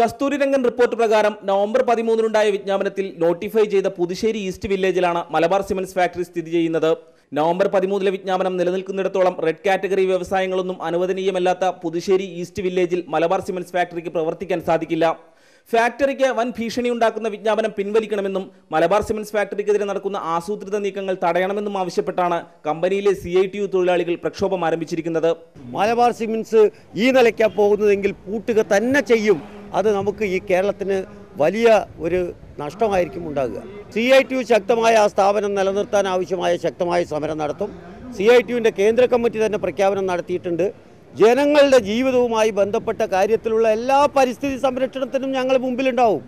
Kasturirangan report പ്രകാരം November പതിമൂന്നിനുണ്ടായ വിജ്ഞാപനത്തിൽ നോട്ടിഫൈ ചെയ്ത പുതുശ്ശേരി ഈസ്റ്റ് വില്ലേജിലാണ് മലബാർ സിമന്റ്സ് ഫാക്ടറി സ്ഥിതി ചെയ്യുന്നത്. നവംബർ പതിമൂന്നിലെ വിജ്ഞാപനം നിലനിൽക്കുന്നിടത്തോളം റെഡ് കാറ്റഗറി വ്യവസായങ്ങളൊന്നും അനുവദനീയമല്ലാത്ത പുതുശ്ശേരി ഈസ്റ്റ് വില്ലേജിൽ മലബാർ സിമന്റ്സ് ഫാക്ടറിക്ക് പ്രവർത്തിക്കാൻ സാധിക്കില്ല. ഫാക്ടറിക്ക് വൻ ഭീഷണി ഉണ്ടാക്കുന്ന വിജ്ഞാപനം പിൻവലിക്കണമെന്നും മലബാർ സിമന്റ്സ് ഫാക്ടറിക്കെതിരെ നടക്കുന്ന ആസൂത്രിത നീക്കങ്ങൾ തടയണമെന്നും ആവശ്യപ്പെട്ടാണ് കമ്പനിയിലെ സി ഐ ടി യു തൊഴിലാളികൾ പ്രക്ഷോഭം ആരംഭിച്ചിരിക്കുന്നത്. മലബാർ സിമൻസ് ഈ നിലയ്ക്കാണ് പോകുന്നതെങ്കിൽ പൂട്ടുക തന്നെ ചെയ്യും. അത് നമുക്ക് ഈ കേരളത്തിന് വലിയ ഒരു നഷ്ടമായിരിക്കും ഉണ്ടാകുക. സി ഐ ടി യു ശക്തമായ ആ സ്ഥാപനം നിലനിർത്താൻ ആവശ്യമായ ശക്തമായ സമരം നടത്തും. സി ഐ ടി യുവിന്റെ കേന്ദ്ര കമ്മിറ്റി തന്നെ പ്രഖ്യാപനം നടത്തിയിട്ടുണ്ട്. ജനങ്ങളുടെ ജീവിതവുമായി ബന്ധപ്പെട്ട കാര്യത്തിലുള്ള എല്ലാ പരിസ്ഥിതി സംരക്ഷണത്തിനും ഞങ്ങൾ മുമ്പിലുണ്ടാവും.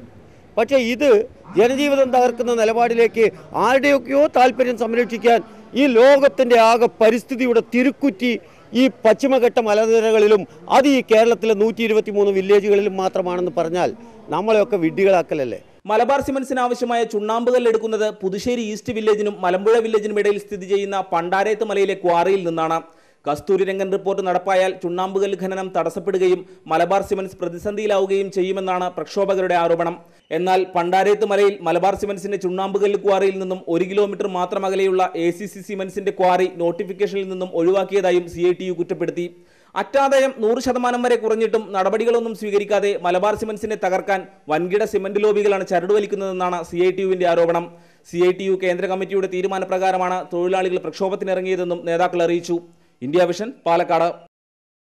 പക്ഷേ ഇത് ജനജീവിതം തകർക്കുന്ന നിലപാടിലേക്ക് ആരുടെയൊക്കെയോ താല്പര്യം സംരക്ഷിക്കാൻ ഈ ലോകത്തിന്റെ ആകെ പരിസ്ഥിതിയുടെ തിരുക്കുറ്റി ഈ പശ്ചിമഘട്ട മലനിരകളിലും അത് ഈ കേരളത്തിലെ നൂറ്റി ഇരുപത്തി മൂന്ന് വില്ലേജുകളിലും മാത്രമാണെന്ന് പറഞ്ഞാൽ നമ്മളെയൊക്കെ വിഡ്ഢികളാക്കലല്ലേ? മലബാർ സിമൻസിന് ആവശ്യമായ ചുണ്ണാമ്പുകല്ല് എടുക്കുന്നത് പുതുശ്ശേരി ഈസ്റ്റ് വില്ലേജിനും മലമ്പുഴ വില്ലേജിനും ഇടയിൽ സ്ഥിതി ചെയ്യുന്ന പണ്ടാരേത്ത് മലയിലെ ക്വാറിയിൽ നിന്നാണ്. കസ്തൂരി രംഗൻ റിപ്പോർട്ട് നടപ്പായാൽ ചുണ്ണാമ്പുകല്ല് ഖനനം തടസ്സപ്പെടുകയും മലബാർ സിമന്റ്സ് പ്രതിസന്ധിയിലാവുകയും ചെയ്യുമെന്നാണ് പ്രക്ഷോഭകരുടെ ആരോപണം. എന്നാൽ പണ്ടാരേത്ത് മലയിൽ മലബാർ സിമന്റ്സിന്റെ ചുണ്ണാമ്പുകല്ല് ക്വാറിയിൽ നിന്നും ഒരു കിലോമീറ്റർ മാത്രം അകലെയുള്ള എ സി സി സിമന്റ്സിന്റെ ക്വാറി നോട്ടിഫിക്കേഷനിൽ നിന്നും ഒഴിവാക്കിയതായും സി ഐ ടി യു കുറ്റപ്പെടുത്തി. അറ്റാദായം നൂറ് ശതമാനം വരെ കുറഞ്ഞിട്ടും നടപടികളൊന്നും സ്വീകരിക്കാതെ മലബാർ സിമന്റ്സിനെ തകർക്കാൻ വൻകിട സിമന്റ് ലോബികളാണ് ചരടുവലിക്കുന്നതെന്നാണ് സി ഐ ടി യുവിന്റെ ആരോപണം. സി ഐ ടി യു കേന്ദ്ര കമ്മിറ്റിയുടെ തീരുമാനപ്രകാരമാണ് തൊഴിലാളികൾ പ്രക്ഷോഭത്തിനിറങ്ങിയതെന്നും നേതാക്കൾ അറിയിച്ചു. India vision Palakkad